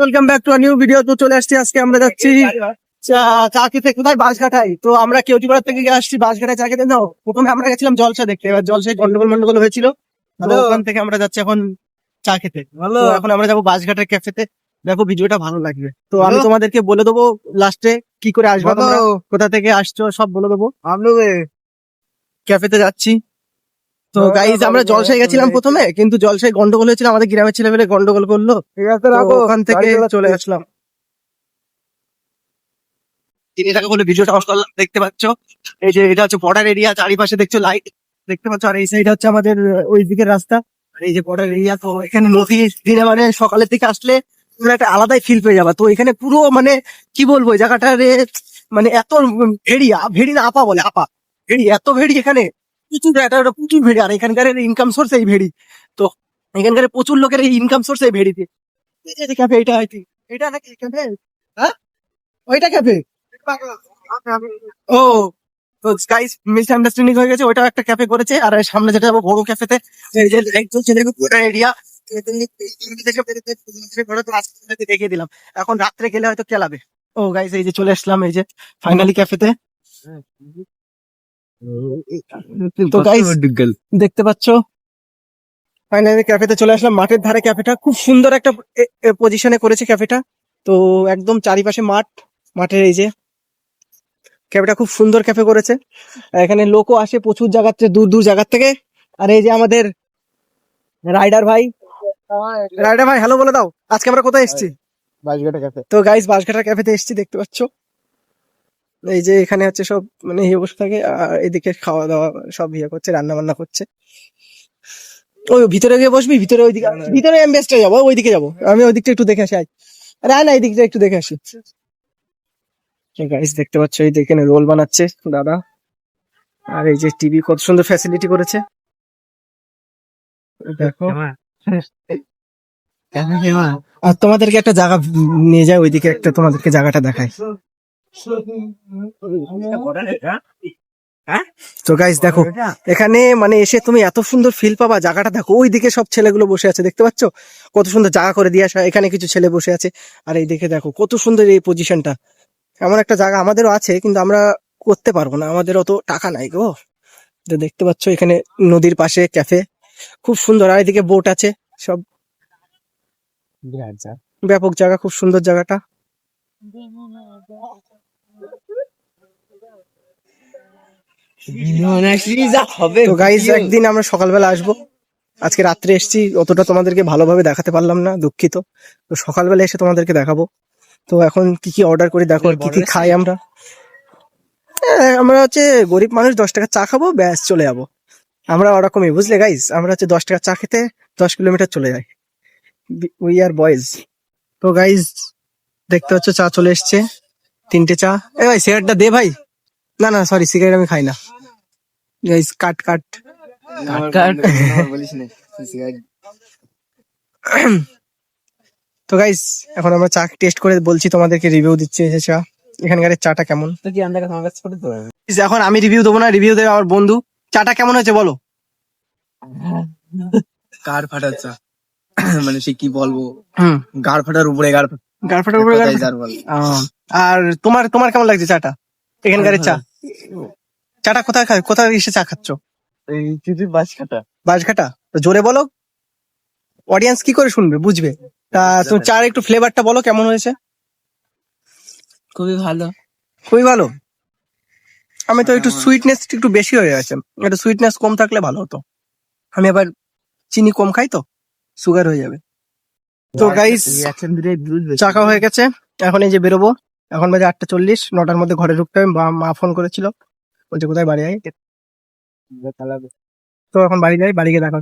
Welcome back to new video তো চলে আসছি আজকে আমরা যাচ্ছি চাকরিতে কোথায়? বাঁশঘাটাই তো আমরা কেউটিপাড়া থেকে গিয়ে আসছি বাঁশঘাটায় চাকরিতে নাও প্রথমে আমরা গেছিলাম জলসা দেখতে। এবার জলসায় গন্ডগোল মন্ডগোল হয়েছিল। ওখান থেকে আমরা যাচ্ছি এখন চা খেতে। ভালো এখন আমরা যাব বাঁশঘাটের ক্যাফেতে। দেখো ভিডিওটা ভালো লাগবে। তো আমি তোমাদেরকে বলে দেবো লাস্টে কি করে আসব কোথা থেকে আসছো সব বলে দেবো। ক্যাফেতে যাচ্ছি। তো হ্যাঁ, গাইজ আমরা ভালো, জলসায় গেছিলাম প্রথমে কিন্তু জলসায় গন্ডগোল হয়েছিল আমাদের গ্রামের ছেলে মেলে গন্ডগোল করল। ঠিক আছে তো রাখো ওখান থেকে চলে আসলাম। তিন টাকা বলে ভিডিওটা অফ করলাম দেখতে পাচ্ছ? এই যে এটা হচ্ছে বর্ডার এরিয়া চারিপাশে দেখছ লাইট দেখতে পাচ্ছ? আর এই সাইড হচ্ছে আমাদের ওই দিকের রাস্তা। আর এই যে বর্ডার এরিয়া তো এখানে নদী দিনে মানে সকালের দিকে আসলে তোমরা একটা আলাদাই ফিল পেয়ে যাবা। তো এখানে পুরো মানে কি বলব এই জায়গাটারে মানে এত ভেড়ি ভেড়ি না আপা বলে আপা। ভেড়ি এত ভেড়ি এখানে। প্রচুর একটা প্রচুর ভেড়ি আর এখানকার ইনকাম সোর্স এই ভেড়ি। তো এখানকার প্রচুর লোকের এই ইনকাম সোর্স এই ভেড়িতে। এই ক্যাফে এটা আই থিঙ্ক এটা নাকি ক্যাফে হ্যাঁ? ওইটা ক্যাফে ও তো গাইস মিস আন্ডারস্ট্যান্ডিং হয়ে গেছে ওইটাও একটা ক্যাফে করেছে আর সামনে যেটা যাব বড় ক্যাফেতে এরিয়া দেখিয়ে দিলাম। এখন রাত্রে গেলে হয়তো কেলাবে ও গাইস এই যে চলে আসলাম এই যে ফাইনালি ক্যাফেতে তো গাইস দেখতে পাচ্ছ? ফাইনালি ক্যাফেতে চলে আসলাম। মাঠের ধারে ক্যাফেটা খুব সুন্দর একটা পজিশনে করেছে ক্যাফেটা তো একদম চারিপাশে মাঠ মাঠের এই যে ক্যাফেটা খুব সুন্দর ক্যাফে করেছে। এখানে লোকও আসে প্রচুর জায়গার থেকে দূর দূর জায়গার থেকে। আর এই যে আমাদের রাইডার ভাই। রাইডার ভাই হ্যালো বলে দাও। আজকে আমরা কোথায় এসেছি? বাসঘাটা ক্যাফে তো গাইস বাঁশঘাটার ক্যাফেতে এসেছি দেখতে পাচ্ছ? এই যে এখানে হচ্ছে সব মানে ইয়ে বসে থাকে আর এদিকে খাওয়া দাওয়া সব ইয়ে করছে রান্না বান্না করছে। ওই ভিতরে গিয়ে বসবি? ভিতরে ওইদিকে ভিতরে আমি যাব ওইদিকে যাব। আমি ওই দিকটা একটু দেখে আসি আয়। আরে না এই দিকটা একটু দেখে আসি। গাইস দেখতে পাচ্ছ এই দেখে রোল বানাচ্ছে দাদা। আর এই যে টিভি কত সুন্দর ফ্যাসিলিটি করেছে। দেখো। আর তোমাদেরকে একটা জায়গা নিয়ে যায় ওইদিকে একটা তোমাদেরকে জায়গাটা দেখায় তো গাইস দেখো এখানে মানে এসে তুমি এত সুন্দর ফিল পাবা জায়গাটা দেখো ওইদিকে সব ছেলেগুলো বসে আছে দেখতে পাচ্ছ? কত সুন্দর জায়গা করে দিয়ে আসা এখানে কিছু ছেলে বসে আছে। আর এই দেখে দেখো কত সুন্দর এই পজিশনটা এমন একটা জায়গা আমাদেরও আছে কিন্তু আমরা করতে পারব না আমাদের অত টাকা নাই গো। তো দেখতে পাচ্ছ এখানে নদীর পাশে ক্যাফে খুব সুন্দর। আর এদিকে বোট আছে সব ব্যাপক জায়গা খুব সুন্দর জায়গাটা। তো গাইজ একদিন আমরা সকালবেলা আসব। আজকে রাত্রে এসেছি অতটা তোমাদেরকে ভালোভাবে দেখাতে পারলাম না দুঃখিত। তো সকালবেলা এসে তোমাদেরকে দেখাবো। তো এখন কি কি অর্ডার করি দেখো আর কি কি খাই আমরা। হ্যাঁ, আমরা হচ্ছে গরিব মানুষ দশ টাকা চা খাব ব্যাস চলে যাব। আমরা ওরকমই বুঝলে গাইজ আমরা হচ্ছে দশ টাকা চা খেতে দশ কিলোমিটার চলে যাই। উই আর বয়েজ তো গাইজ দেখতে হচ্ছে চা চলে এসছে। তিনটে চা। এ ভাই সিগারেটটা দে ভাই। না না সরি সিগারেট আমি খাই না। Guys cut cut. তো গাইস এখন আমরা চা টেস্ট করে বলছি তোমাদেরকে রিভিউ দিচ্ছি এই যে চা। এখানকার চাটা কেমন? তো কি আমরা তোমার কাছে করে দেবো এখন আমি রিভিউ দেবো না রিভিউ দেবে আমার বন্ধু। চাটা কেমন হয়েছে বলো? কার ফাটাচ্ছা মানে সে কি বলব? হুম। গাড় ফাটার উপরে গাড় উপরে বল। আহ, আর তোমার তোমার কেমন লাগছে চাটা? এখানকার চা? চাটা কোথায় খায় কোথায় এসে চা খাচ্ছ? এই যদি বাস কাটা বাঁশঘাটা তো জোরে বলো। অডিয়েন্স কি করে শুনবে? বুঝবে। তা তুমি চার একটু ফ্লেভারটা বলো কেমন হয়েছে? খুবই ভালো। খুবই ভালো? আমি তো একটু সুইটনেস একটু বেশি হয়ে গেছে। একটু সুইটনেস কম থাকলে ভালো হতো। আমি আবার চিনি কম খাই তো সুগার হয়ে যাবে। তো গাইস। চাকা হয়ে গেছে। এখন এই যে বেরোবো এখন বাজে আটটা চল্লিশ নটার মধ্যে ঘরে ঢুকতে হবে। মা ফোন করেছিল। বলছে কোথায় বাড়ি যাই তো এখন বাড়ি যাই বাড়ি গিয়ে দেখা